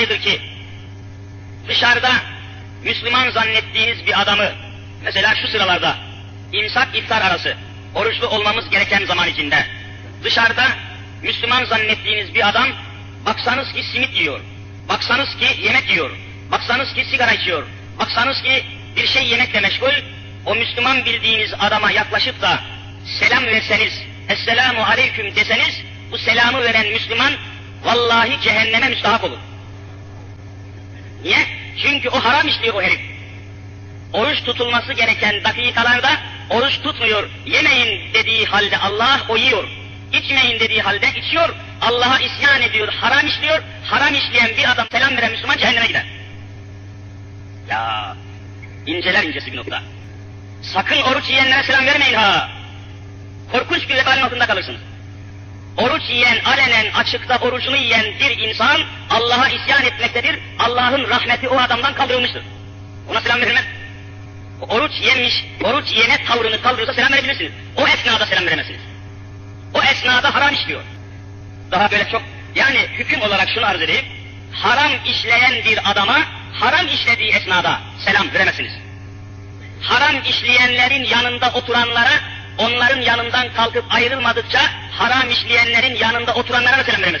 dolayıdır ki dışarıda Müslüman zannettiğiniz bir adamı mesela şu sıralarda imsak iftar arası oruçlu olmamız gereken zaman içinde dışarıda Müslüman zannettiğiniz bir adam baksanız ki simit yiyor, baksanız ki yemek yiyor, baksanız ki sigara içiyor, baksanız ki bir şey yemekle meşgul, o Müslüman bildiğiniz adama yaklaşıp da selam verseniz, Esselamu Aleyküm deseniz, bu selamı veren Müslüman vallahi cehenneme müstahak olur. Çünkü o haram işliyor o herif. Oruç tutulması gereken dakikalarda oruç tutmuyor, yemeyin dediği halde Allah o yiyor. İçmeyin dediği halde içiyor, Allah'a isyan ediyor, haram işliyor, haram işleyen bir adam selam veren Müslüman cehenneme gider. Ya inceler incesi bir nokta. Sakın oruç yiyenlere selam vermeyin ha. Korkunç bir vebalin altında kalırsınız. Oruç yiyen, alenen açıkta orucunu yiyen bir insan Allah'a isyan etmektedir. Allah'ın rahmeti o adamdan kaldırılmıştır. Ona selam verilmez. Oruç yemiş, oruç yene tavrını kaldırırsa selam verebilirsiniz. O esnada selam veremezsiniz. O esnada haram işliyor. Daha böyle çok, yani hüküm olarak şunu arz edeyim. Haram işleyen bir adama haram işlediği esnada selam veremezsiniz. Haram işleyenlerin yanında oturanlara, onların yanından kalkıp ayrılmadıkça haram işleyenlerin yanında oturanlara da selam veremezsiniz.